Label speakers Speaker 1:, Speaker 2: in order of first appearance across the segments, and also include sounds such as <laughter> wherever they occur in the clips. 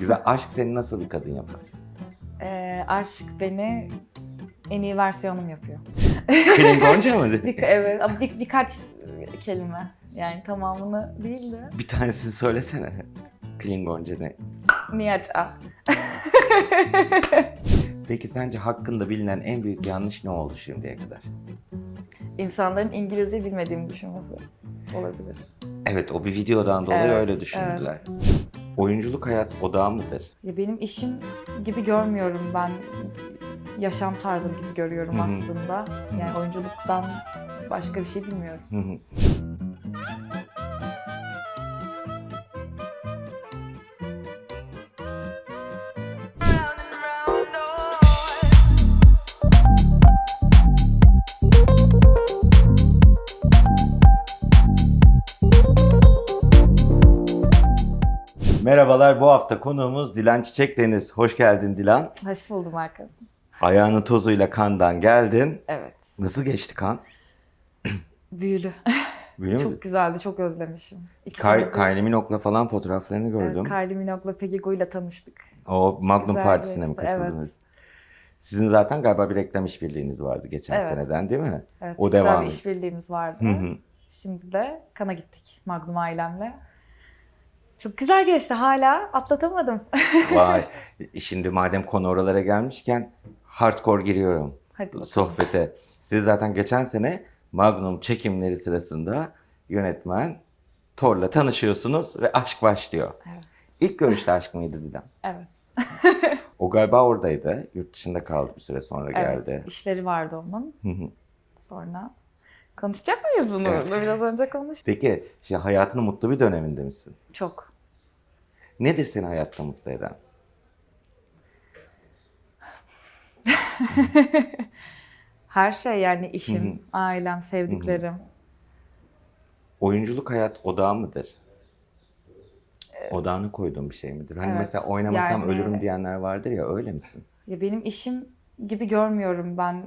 Speaker 1: Güzel. Aşk seni nasıl bir kadın yapar?
Speaker 2: Ee, aşk beni en iyi versiyonum yapıyor.
Speaker 1: Klingonca <laughs> mı?
Speaker 2: Bir, evet bir, birkaç kelime. Yani tamamını değil de.
Speaker 1: Bir tanesini söylesene. Klingonca ne?
Speaker 2: Niyaca. <laughs>
Speaker 1: Peki sence hakkında bilinen en büyük yanlış ne oldu şimdiye kadar?
Speaker 2: İnsanların İngilizce bilmediğimi düşünmesi olabilir.
Speaker 1: Evet o bir videodan dolayı
Speaker 2: Evet,
Speaker 1: öyle düşündüler. Oyunculuk hayat odağı mıdır?
Speaker 2: Ya benim işim gibi görmüyorum ben. Yaşam tarzım gibi görüyorum
Speaker 1: Hı hı.
Speaker 2: aslında. Yani oyunculuktan başka bir şey bilmiyorum.
Speaker 1: Hı hı. Merhabalar, bu hafta konuğumuz Dilan Çiçek Deniz. Hoş geldin Dilan.
Speaker 2: Hoş buldum Hakan.
Speaker 1: Ayağının tozuyla kandan geldin.
Speaker 2: Evet.
Speaker 1: Nasıl geçti kan?
Speaker 2: Büyülü.
Speaker 1: Biliyor musun?
Speaker 2: çok güzeldi, çok özlemişim. İki
Speaker 1: Kay, Kylie Minogue'la falan fotoğraflarını gördüm.
Speaker 2: Evet, Kylie Minogue'la Peggy ile tanıştık.
Speaker 1: O Magnum
Speaker 2: Güzel
Speaker 1: Partisi'ne mi
Speaker 2: geçti,
Speaker 1: katıldınız? Sizin zaten galiba bir reklam işbirliğiniz vardı geçen
Speaker 2: Evet.
Speaker 1: seneden değil mi?
Speaker 2: Evet,
Speaker 1: O
Speaker 2: güzel
Speaker 1: devam
Speaker 2: bir işbirliğimiz vardı.
Speaker 1: Hı hı.
Speaker 2: Şimdi de Kana gittik Magnum ailemle. Çok güzel geçti hala atlatamadım. <laughs>
Speaker 1: Vay. Şimdi madem konu oralara gelmişken hardcore giriyorum
Speaker 2: Hadi
Speaker 1: sohbete. Siz zaten geçen sene Magnum çekimleri sırasında yönetmen Thor'la tanışıyorsunuz ve aşk başlıyor.
Speaker 2: Evet.
Speaker 1: İlk görüşte aşk mıydı Didem?
Speaker 2: Evet. <laughs>
Speaker 1: O galiba oradaydı. Yurt dışında kaldı bir süre sonra
Speaker 2: Evet,
Speaker 1: geldi.
Speaker 2: işleri vardı onun. Sonra konuşacak mıyız bunu?
Speaker 1: Evet.
Speaker 2: Biraz önce konuştuk.
Speaker 1: Peki şimdi hayatının mutlu bir döneminde misin?
Speaker 2: Çok.
Speaker 1: Nedir seni hayatta mutlu eden? <laughs>
Speaker 2: Her şey yani işim, ailem, sevdiklerim.
Speaker 1: Oyunculuk hayat odağı mıdır? Odağını koyduğun bir şey midir? Hani
Speaker 2: evet,
Speaker 1: mesela oynamasam
Speaker 2: yani-
Speaker 1: ölürüm diyenler vardır ya öyle misin?
Speaker 2: Ya benim işim gibi görmüyorum ben.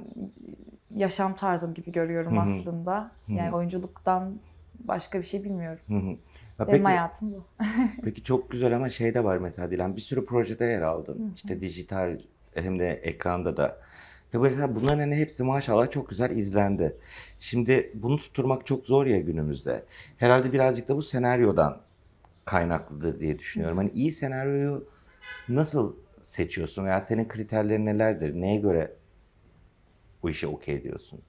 Speaker 2: Yaşam tarzım gibi görüyorum
Speaker 1: Hı hı.
Speaker 2: aslında. Yani oyunculuktan başka bir şey bilmiyorum.
Speaker 1: Hı hı. Ya
Speaker 2: Benim
Speaker 1: peki,
Speaker 2: hayatım bu. <laughs>
Speaker 1: peki çok güzel ama şey de var mesela Dilan bir sürü projede yer aldın. İşte dijital hem de ekranda da. Ya böyle bunların hani hepsi maşallah çok güzel izlendi. Şimdi bunu tutturmak çok zor ya günümüzde. Herhalde birazcık da bu senaryodan kaynaklıdır diye düşünüyorum. Hani iyi senaryoyu nasıl seçiyorsun? veya senin kriterlerin nelerdir? Neye göre bu işe okey diyorsun?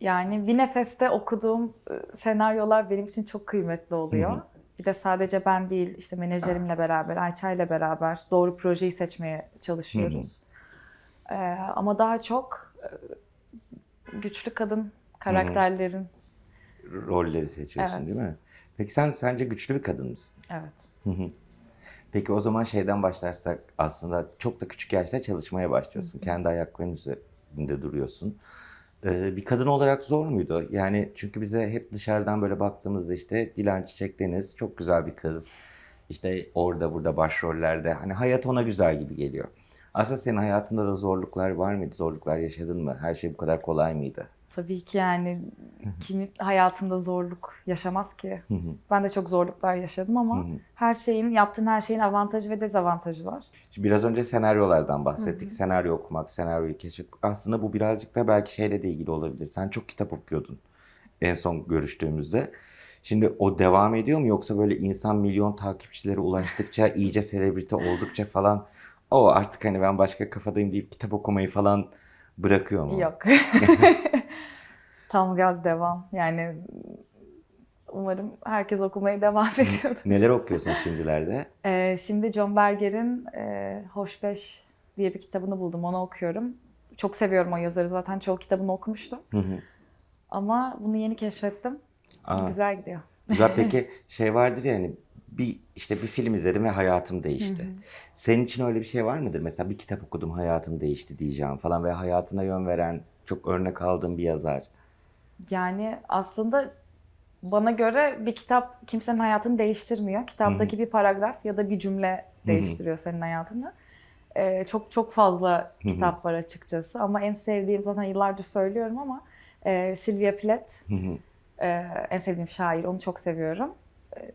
Speaker 2: Yani bir nefeste okuduğum e, senaryolar benim için çok kıymetli oluyor.
Speaker 1: Hı hı.
Speaker 2: Bir de sadece ben değil, işte menajerimle beraber, Ayça ile beraber doğru projeyi seçmeye çalışıyoruz. Ee, ama daha çok e, güçlü kadın karakterlerin,
Speaker 1: Rolleri seçiyorsun
Speaker 2: Evet.
Speaker 1: değil mi? Peki sen sence güçlü bir kadın mısın?
Speaker 2: evet.
Speaker 1: Peki o zaman şeyden başlarsak aslında çok da küçük yaşta çalışmaya başlıyorsun. Kendi ayaklarının üzerinde duruyorsun. Ee, bir kadın olarak zor muydu? Yani çünkü bize hep dışarıdan böyle baktığımızda işte Dilan Çiçek Deniz çok güzel bir kız. İşte orada burada başrollerde hani hayat ona güzel gibi geliyor. Aslında senin hayatında da zorluklar var mıydı? Zorluklar yaşadın mı? Her şey bu kadar kolay mıydı?
Speaker 2: Tabii ki yani kimin hayatında zorluk yaşamaz ki?
Speaker 1: Hı hı.
Speaker 2: Ben de çok zorluklar yaşadım ama
Speaker 1: Hı hı.
Speaker 2: her şeyin, yaptığın her şeyin avantajı ve dezavantajı var.
Speaker 1: Şimdi Biraz önce senaryolardan bahsettik. Senaryo okumak, senaryoyu keşfetmek. Aslında bu birazcık da belki şeyle de ilgili olabilir. Sen çok kitap okuyordun en son görüştüğümüzde. Şimdi o devam ediyor mu yoksa böyle insan milyon takipçilere ulaştıkça, <laughs> iyice selebrite oldukça falan o artık hani ben başka kafadayım deyip kitap okumayı falan bırakıyor mu?
Speaker 2: Yok. <laughs> Tam gaz devam. Yani umarım herkes okumaya <laughs> devam ediyor.
Speaker 1: Neler okuyorsun şimdilerde?
Speaker 2: Ee, şimdi John Berger'in e, Hoş Beş diye bir kitabını buldum. Onu okuyorum. Çok seviyorum o yazarı. Zaten çoğu kitabını okumuştum.
Speaker 1: Hı hı.
Speaker 2: Ama bunu yeni keşfettim.
Speaker 1: Aa.
Speaker 2: Güzel gidiyor.
Speaker 1: Güzel peki <laughs> şey vardır ya hani bir işte bir film izledim ve hayatım değişti. Senin için öyle bir şey var mıdır? Mesela bir kitap okudum hayatım değişti diyeceğim falan ve hayatına yön veren çok örnek aldığın bir yazar.
Speaker 2: Yani aslında bana göre bir kitap kimsenin hayatını değiştirmiyor. Kitaptaki bir paragraf ya da bir cümle değiştiriyor senin hayatını. Ee, çok çok fazla kitap var açıkçası ama en sevdiğim zaten yıllardır söylüyorum ama e, Sylvia Plath e, en sevdiğim şair onu çok seviyorum. E,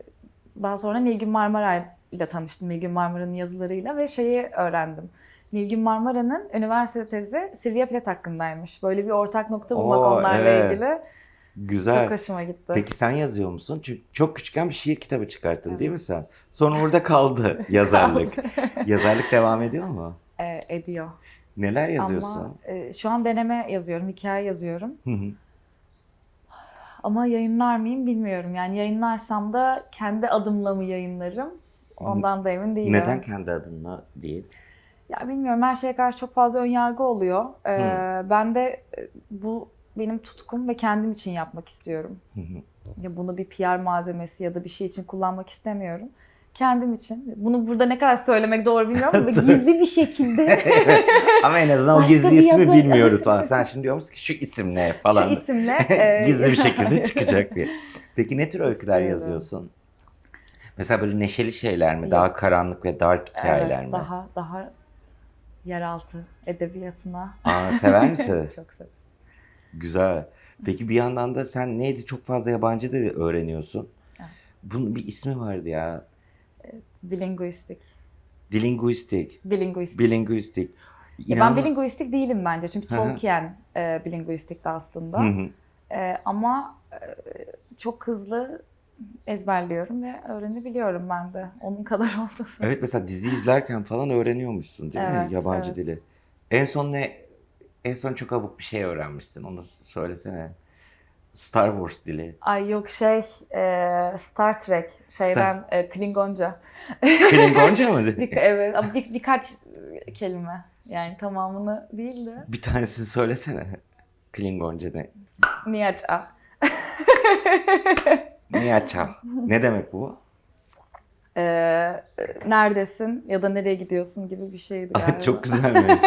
Speaker 2: daha sonra Nilgün Marmaray ile tanıştım Nilgün Marmara'nın yazılarıyla ve şeyi öğrendim. Nilgün Marmara'nın üniversite tezi Sylvia Plath hakkındaymış. Böyle bir ortak nokta bulmak
Speaker 1: Oo,
Speaker 2: onlarla
Speaker 1: evet.
Speaker 2: ilgili
Speaker 1: Güzel.
Speaker 2: çok hoşuma gitti.
Speaker 1: Peki sen yazıyor musun? Çünkü çok küçükken bir şiir kitabı çıkarttın değil mi sen? Sonra orada <laughs> kaldı yazarlık. yazarlık devam ediyor mu?
Speaker 2: Ee, ediyor.
Speaker 1: Neler yazıyorsun?
Speaker 2: Ama e, şu an deneme yazıyorum, hikaye yazıyorum.
Speaker 1: Hı hı.
Speaker 2: Ama yayınlar mıyım bilmiyorum. Yani yayınlarsam da kendi adımla mı yayınlarım? Ondan da emin değilim.
Speaker 1: Neden kendi adınla değil?
Speaker 2: Ya bilmiyorum her şeye karşı çok fazla ön yargı oluyor. Ee, ben de e, bu benim tutkum ve kendim için yapmak istiyorum. Ya bunu bir PR malzemesi ya da bir şey için kullanmak istemiyorum. Kendim için. Bunu burada ne kadar söylemek doğru bilmiyorum ama <laughs> gizli bir şekilde
Speaker 1: Evet. <laughs> Ama en azından o gizli ismi
Speaker 2: yazar-
Speaker 1: bilmiyoruz falan. Sen şimdi diyor musun ki şu isim ne falan.
Speaker 2: şu isimle <laughs> e,
Speaker 1: gizli bir şekilde çıkacak diye. Peki ne tür öyküler
Speaker 2: İstiyorum.
Speaker 1: yazıyorsun? Mesela böyle neşeli şeyler mi? Daha karanlık ve dark hikayeler
Speaker 2: evet,
Speaker 1: mi?
Speaker 2: daha daha yeraltı edebiyatına
Speaker 1: Aa, sever <laughs> misin?
Speaker 2: çok seviyorum.
Speaker 1: Güzel. Peki bir yandan da sen neydi çok fazla yabancı dil öğreniyorsun.
Speaker 2: Evet.
Speaker 1: Bunun bir ismi vardı ya.
Speaker 2: Bilinguistik.
Speaker 1: Dilinguistik.
Speaker 2: Bilinguistik.
Speaker 1: Bilinguistik.
Speaker 2: Ya ben bilinguistik değilim bence çünkü. Tolkien e, bilinguistikti aslında.
Speaker 1: Hı hı.
Speaker 2: E, ama e, çok hızlı ezberliyorum ve öğrenebiliyorum ben de. Onun kadar <laughs> oldu.
Speaker 1: Evet mesela dizi izlerken falan öğreniyormuşsun değil mi?
Speaker 2: Evet,
Speaker 1: Yabancı
Speaker 2: evet.
Speaker 1: dili. En son ne? En son çok abuk bir şey öğrenmişsin. Onu söylesene. Star Wars dili.
Speaker 2: Ay yok şey e, Star Trek şeyden e, Klingonca.
Speaker 1: Klingonca mı? <laughs>
Speaker 2: Bir, evet ama bir, birkaç kelime. Yani tamamını değil de.
Speaker 1: bir tanesini söylesene. Klingonca ne?
Speaker 2: Niyaca. <laughs>
Speaker 1: Niyaça. ne demek bu?
Speaker 2: E, neredesin ya da nereye gidiyorsun gibi bir şeydi galiba.
Speaker 1: Çok güzelmiş.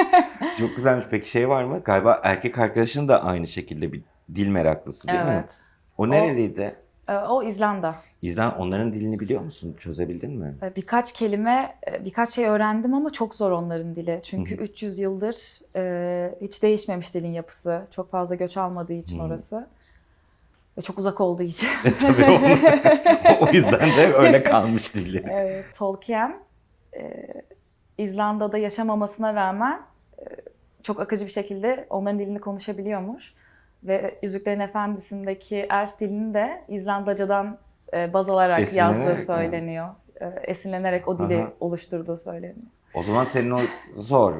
Speaker 1: Çok güzelmiş. Peki şey var mı? Galiba erkek arkadaşın da aynı şekilde bir dil meraklısı değil mi?
Speaker 2: Evet.
Speaker 1: O nereliydi?
Speaker 2: E, o İzlanda.
Speaker 1: İzlen onların dilini biliyor musun? Çözebildin mi?
Speaker 2: E, Birkaç kelime, e, birkaç şey öğrendim ama çok zor onların dili. Çünkü
Speaker 1: Hı hı.
Speaker 2: 300 yıldır e, hiç değişmemiş dilin yapısı. Çok fazla göç almadığı için orası. Ve çok uzak olduğu için.
Speaker 1: E, tabii onu- o yüzden de öyle <laughs> kalmış dili.
Speaker 2: Evet, Tolkien e, İzlanda'da yaşamamasına rağmen e, çok akıcı bir şekilde onların dilini konuşabiliyormuş. Ve Yüzüklerin Efendisi'ndeki elf dilini de İzlandacadan e, baz alarak
Speaker 1: Esinlenerek
Speaker 2: yazdığı söyleniyor. E, esinlenerek o dili
Speaker 1: Aha.
Speaker 2: oluşturduğu söyleniyor.
Speaker 1: O zaman senin o zor.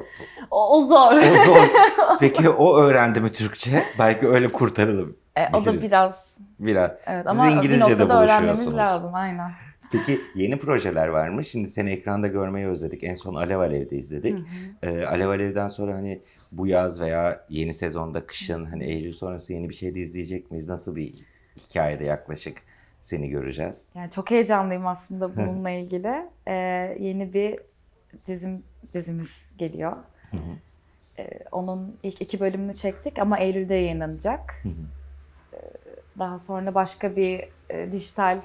Speaker 2: O, o zor.
Speaker 1: O zor. <laughs> Peki o öğrendi mi Türkçe? Belki öyle kurtaralım
Speaker 2: E, o da biraz
Speaker 1: biraz.
Speaker 2: evet
Speaker 1: Siz
Speaker 2: ama
Speaker 1: İngilizce
Speaker 2: bir noktada öğrenmemiz lazım aynen.
Speaker 1: Peki yeni projeler var mı? Şimdi seni ekranda görmeyi özledik. En son Alev Alev'de izledik. Ee, Alev Alev'den sonra hani bu yaz veya yeni sezonda kışın hani Eylül sonrası yeni bir şey de izleyecek miyiz? Nasıl bir hikayede yaklaşık seni göreceğiz?
Speaker 2: Yani çok heyecanlıyım aslında bununla ilgili. E, yeni bir dizim dizimiz geliyor.
Speaker 1: hı.
Speaker 2: E, onun ilk iki bölümünü çektik ama Eylül'de yayınlanacak.
Speaker 1: hı.
Speaker 2: E, daha sonra başka bir e, dijital e,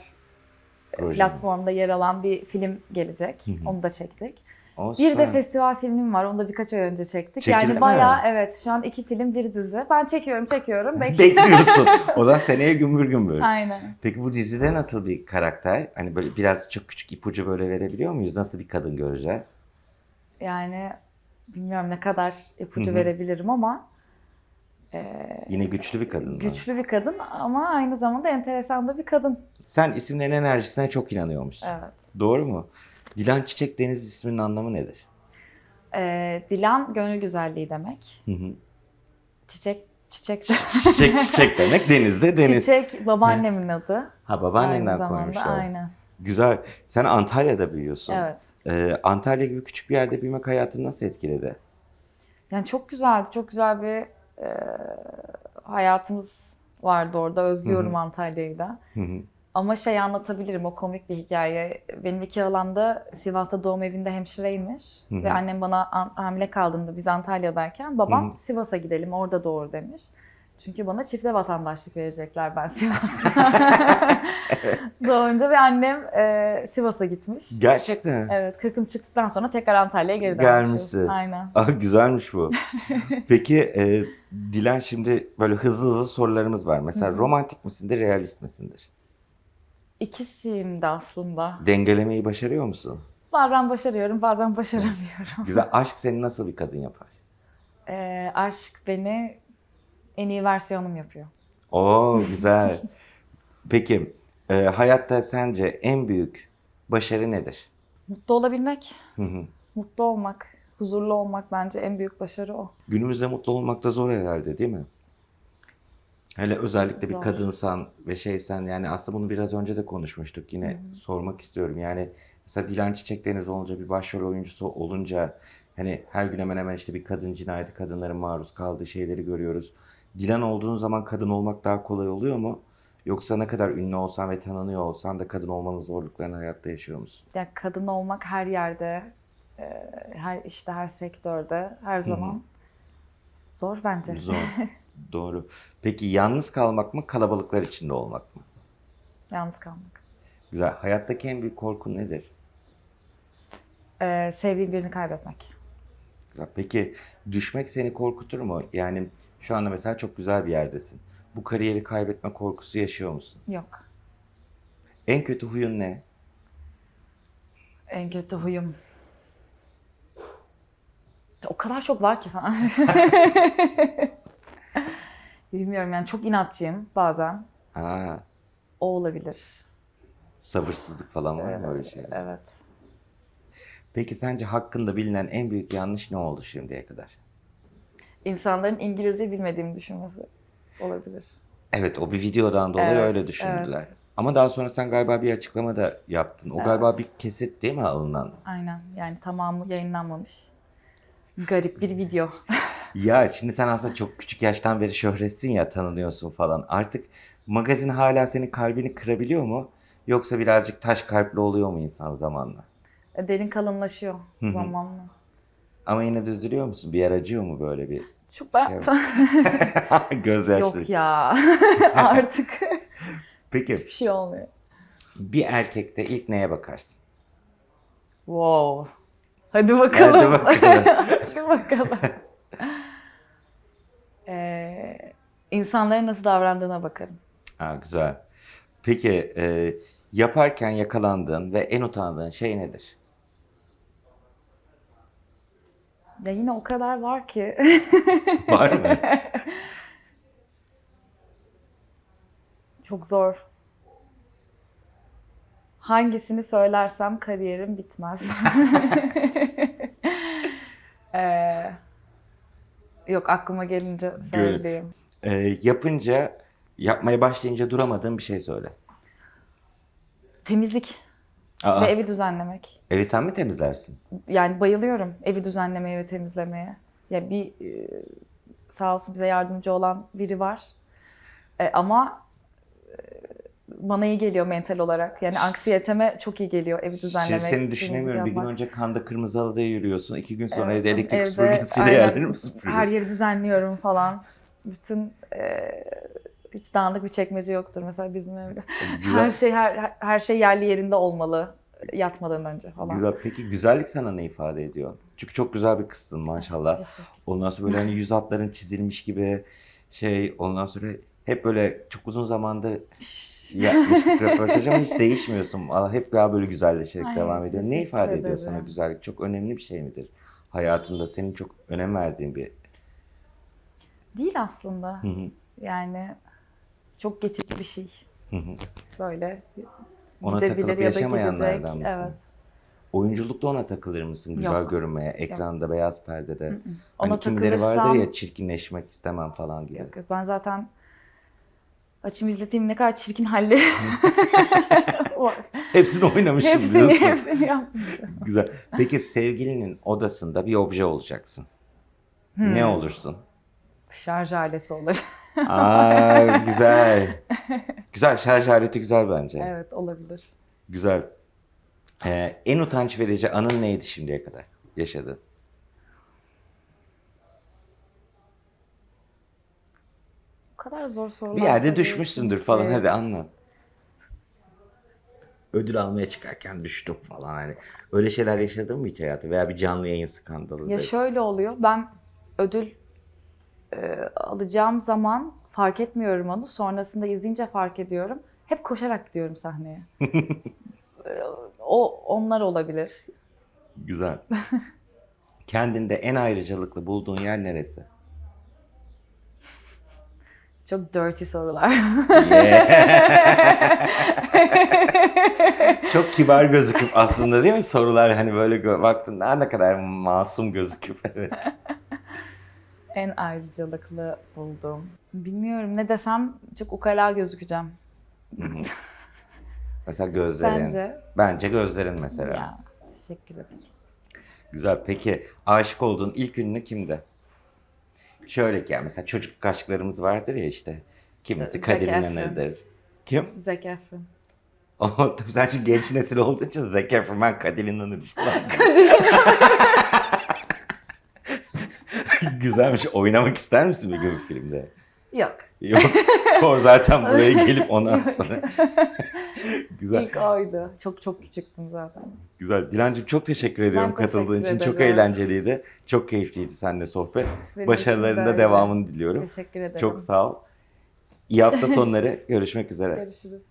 Speaker 1: Proje
Speaker 2: platformda yer alan bir film gelecek.
Speaker 1: Hı hı.
Speaker 2: Onu da çektik.
Speaker 1: O
Speaker 2: Bir de festival filmim var. Onu da birkaç ay önce çektik.
Speaker 1: Çekildi
Speaker 2: yani
Speaker 1: mi?
Speaker 2: bayağı evet şu an iki film bir dizi. Ben çekiyorum çekiyorum. bekliyorum.
Speaker 1: Bekliyorsun. <laughs> O zaman seneye gümbür gümbür.
Speaker 2: Aynen.
Speaker 1: Peki bu dizide nasıl bir karakter? Hani böyle biraz çok küçük ipucu böyle verebiliyor muyuz? Nasıl bir kadın göreceğiz?
Speaker 2: Yani bilmiyorum ne kadar ipucu
Speaker 1: Hı hı.
Speaker 2: verebilirim ama
Speaker 1: Yine güçlü bir kadın mı?
Speaker 2: güçlü bir kadın ama aynı zamanda enteresan da bir kadın.
Speaker 1: Sen isimlerin enerjisine çok inanıyormuşsun.
Speaker 2: Evet.
Speaker 1: Doğru mu? Dilan Çiçek Deniz isminin anlamı nedir?
Speaker 2: E, Dilan gönül güzelliği demek.
Speaker 1: Hı hı.
Speaker 2: Çiçek çiçek
Speaker 1: çiçek çiçek <laughs> demek denizde deniz.
Speaker 2: çiçek babaannemin adı.
Speaker 1: Ha babaannenden koymuşlar.
Speaker 2: aynen.
Speaker 1: Güzel. Sen Antalya'da büyüyorsun.
Speaker 2: Evet.
Speaker 1: Ee, Antalya gibi küçük bir yerde büyümek hayatını nasıl etkiledi?
Speaker 2: Yani çok güzeldi. Çok güzel bir e, hayatımız vardı orada. Özlüyorum Antalya'yı da.
Speaker 1: Hı hı.
Speaker 2: Ama şey anlatabilirim, o komik bir hikaye. Benim iki halam da Sivas'ta doğum evinde hemşireymiş.
Speaker 1: Hı hı.
Speaker 2: Ve annem bana an- hamile kaldığında biz Antalya'dayken babam
Speaker 1: Hı hı.
Speaker 2: Sivas'a gidelim orada doğur demiş. Çünkü bana çifte vatandaşlık verecekler ben Sivas'ta. <laughs> Doğunca ve annem e, Sivas'a gitmiş.
Speaker 1: Gerçekten.
Speaker 2: Evet, kırkım çıktıktan sonra tekrar Antalya'ya geri
Speaker 1: Gelmişsin.
Speaker 2: dönmüşüz. Aynen.
Speaker 1: Ah güzelmiş bu. <laughs> Peki e, Dilan şimdi böyle hızlı hızlı sorularımız var. Mesela romantik misindir, realist misindir?
Speaker 2: İkisiyim de aslında.
Speaker 1: Dengelemeyi başarıyor musun?
Speaker 2: Bazen başarıyorum, bazen başaramıyorum.
Speaker 1: Güzel. Aşk seni nasıl bir kadın yapar?
Speaker 2: Ee, aşk beni en iyi versiyonum yapıyor.
Speaker 1: Oo <laughs> güzel. Peki e, hayatta sence en büyük başarı nedir?
Speaker 2: Mutlu olabilmek,
Speaker 1: Hı hı.
Speaker 2: mutlu olmak, huzurlu olmak bence en büyük başarı o.
Speaker 1: Günümüzde mutlu olmak da zor herhalde değil mi? Hele özellikle bir
Speaker 2: Zor.
Speaker 1: kadınsan ve şeysen yani aslında bunu biraz önce de konuşmuştuk. Yine sormak istiyorum. Yani mesela Dilan Çiçek Deniz olunca bir başrol oyuncusu olunca hani her gün hemen hemen işte bir kadın cinayeti, kadınların maruz kaldığı şeyleri görüyoruz. Dilan olduğun zaman kadın olmak daha kolay oluyor mu? Yoksa ne kadar ünlü olsan ve tanınıyor olsan da kadın olmanın zorluklarını hayatta yaşıyor musun?
Speaker 2: Yani kadın olmak her yerde, her işte her sektörde, her zaman zor bence.
Speaker 1: Zor. <laughs> Doğru. Peki yalnız kalmak mı, kalabalıklar içinde olmak mı?
Speaker 2: Yalnız kalmak.
Speaker 1: Güzel. Hayattaki en büyük korkun nedir?
Speaker 2: Ee, sevdiğim birini kaybetmek.
Speaker 1: Güzel. Peki düşmek seni korkutur mu? Yani şu anda mesela çok güzel bir yerdesin. Bu kariyeri kaybetme korkusu yaşıyor musun?
Speaker 2: Yok.
Speaker 1: En kötü huyun ne?
Speaker 2: En kötü huyum. O kadar çok var ki falan. <laughs> Bilmiyorum yani çok inatçıyım bazen.
Speaker 1: Aa,
Speaker 2: O olabilir.
Speaker 1: sabırsızlık falan var mı öyle şeyler?
Speaker 2: Evet.
Speaker 1: Peki sence hakkında bilinen en büyük yanlış ne oldu şimdiye kadar?
Speaker 2: İnsanların İngilizce bilmediğimi düşünmesi olabilir.
Speaker 1: Evet o bir videodan dolayı
Speaker 2: Evet,
Speaker 1: öyle düşündüler. Ama daha sonra sen galiba bir açıklama da yaptın. O galiba
Speaker 2: Evet.
Speaker 1: bir kesit değil mi alınan?
Speaker 2: Aynen yani tamamı yayınlanmamış. Garip bir video. <laughs>
Speaker 1: Ya şimdi sen aslında çok küçük yaştan beri şöhretsin ya tanınıyorsun falan. Artık magazin hala senin kalbini kırabiliyor mu? Yoksa birazcık taş kalpli oluyor mu insan zamanla?
Speaker 2: Derin kalınlaşıyor zamanla.
Speaker 1: Ama yine de üzülüyor musun? Bir yer acıyor mu böyle bir
Speaker 2: Çok ben...
Speaker 1: şey? <laughs> <laughs> Gözyaşları.
Speaker 2: Yok ya artık
Speaker 1: Peki
Speaker 2: hiçbir şey olmuyor.
Speaker 1: bir erkekte ilk neye bakarsın?
Speaker 2: Wow. Hadi bakalım. <laughs>
Speaker 1: Hadi bakalım.
Speaker 2: Hadi <laughs> bakalım. Ee, insanların nasıl davrandığına bakarım.
Speaker 1: Ha, güzel. Peki e, yaparken yakalandığın ve en utandığın şey nedir?
Speaker 2: Ya yine o kadar var ki.
Speaker 1: Var mı? <laughs>
Speaker 2: Çok zor. Hangisini söylersem kariyerim bitmez. <laughs> Ee, yok aklıma gelince söyleyeyim.
Speaker 1: E, yapınca, yapmaya başlayınca duramadığın bir şey söyle.
Speaker 2: Temizlik
Speaker 1: Aa,
Speaker 2: ve evi düzenlemek.
Speaker 1: evi sen mi temizlersin?
Speaker 2: Yani bayılıyorum evi düzenlemeye ve temizlemeye. Ya bir e, sağ olsun bize yardımcı olan biri var. E, ama bana iyi geliyor mental olarak. Yani anksiyeteme çok iyi geliyor evi düzenlemek.
Speaker 1: Şimdi seni düşünemiyorum. Bir gün önce kanda kırmızı halıda yürüyorsun. iki gün sonra
Speaker 2: Evet,
Speaker 1: evde elektrik
Speaker 2: evde,
Speaker 1: süpürgesiyle yerleri mi
Speaker 2: Her
Speaker 1: süpürüyorsun?
Speaker 2: yeri düzenliyorum falan. Bütün e, hiç dağınık bir çekmece yoktur mesela bizim evde.
Speaker 1: Güzel.
Speaker 2: Her şey her, her şey yerli yerinde olmalı yatmadan önce falan.
Speaker 1: Güzel. Peki güzellik sana ne ifade ediyor? Çünkü çok güzel bir kızsın maşallah. Ondan sonra böyle hani yüz hatların çizilmiş gibi şey ondan sonra hep böyle çok uzun zamandır yapmıştık röportaj ama hiç değişmiyorsun. Hep daha böyle güzelleşerek
Speaker 2: Ay,
Speaker 1: devam ediyor. Ne ifade ediyor
Speaker 2: ederim.
Speaker 1: sana güzellik? Çok önemli bir şey midir? Hayatında senin çok önem verdiğin bir...
Speaker 2: Değil aslında.
Speaker 1: Hı hı,
Speaker 2: Yani çok geçici bir şey.
Speaker 1: hı hı.
Speaker 2: Böyle
Speaker 1: Ona takılıp
Speaker 2: ya da
Speaker 1: yaşamayanlardan mısın?
Speaker 2: Evet.
Speaker 1: Oyunculukta ona takılır mısın? Güzel
Speaker 2: Yok.
Speaker 1: görünmeye, ekranda, beyaz perdede.
Speaker 2: Ona
Speaker 1: Hani kimileri vardır
Speaker 2: takılırsam-
Speaker 1: ya çirkinleşmek istemem falan diye.
Speaker 2: Yok, yok. Ben zaten açım izleteyim ne kadar çirkin halli. O- <laughs>
Speaker 1: Hepsini oynamışım
Speaker 2: hepsini,
Speaker 1: diyorsun.
Speaker 2: hepsini yaptım.
Speaker 1: Güzel. Peki sevgilinin odasında bir obje olacaksın.
Speaker 2: Hmm.
Speaker 1: Ne olursun?
Speaker 2: Şarj aleti olur.
Speaker 1: Aa güzel. <laughs> Güzel şarj aleti güzel bence.
Speaker 2: evet olabilir.
Speaker 1: Güzel. Ee, en utanç verici anın neydi şimdiye kadar yaşadığın?
Speaker 2: Kadar zor sorular
Speaker 1: Bir yerde düşmüşsündür falan hadi anlat. Ödül almaya çıkarken düştüm falan hani. Öyle şeyler yaşadın mı hiç hayatı veya bir canlı yayın skandalı?
Speaker 2: Ya şöyle oluyor. Ben ödül e, alacağım zaman fark etmiyorum onu. Sonrasında izleyince fark ediyorum. Hep koşarak gidiyorum sahneye. <laughs> E, o onlar olabilir.
Speaker 1: Güzel. Kendinde en ayrıcalıklı bulduğun yer neresi?
Speaker 2: Çok dirty sorular. <laughs>
Speaker 1: Çok kibar gözüküp aslında değil mi sorular hani böyle baktığında ne kadar masum gözüküp <laughs> evet.
Speaker 2: en ayrıcalıklı bulduğum. Bilmiyorum ne desem çok ukala gözükeceğim. <laughs>
Speaker 1: Mesela gözlerin.
Speaker 2: Sence?
Speaker 1: Bence gözlerin mesela.
Speaker 2: Ya, teşekkür ederim.
Speaker 1: Güzel. Peki aşık olduğun ilk ünlü kimdi? Şöyle ki yani mesela çocukluk aşklarımız vardır ya işte. Kimisi Kadir. İnanır'dır. Kim?
Speaker 2: Zac Efron. <laughs>
Speaker 1: O, tabii sen şimdi genç nesil olduğun için Zac Efron ben Kadir İnanır falan. <laughs> Güzelmiş. Oynamak ister misin bir gün bir filmde?
Speaker 2: Yok.
Speaker 1: Yok. Thor zaten buraya <laughs> gelip ondan sonra. <laughs> Güzel.
Speaker 2: İlk oydu. Çok çok küçüktüm zaten.
Speaker 1: Güzel. Dilancığım çok teşekkür ediyorum
Speaker 2: teşekkür
Speaker 1: katıldığın için. Çok eğlenceliydi. Çok keyifliydi seninle sohbet.
Speaker 2: Benim
Speaker 1: Başarılarında devamını diliyorum.
Speaker 2: Teşekkür ederim.
Speaker 1: Çok sağ ol. İyi hafta sonları. Görüşmek üzere.
Speaker 2: Görüşürüz.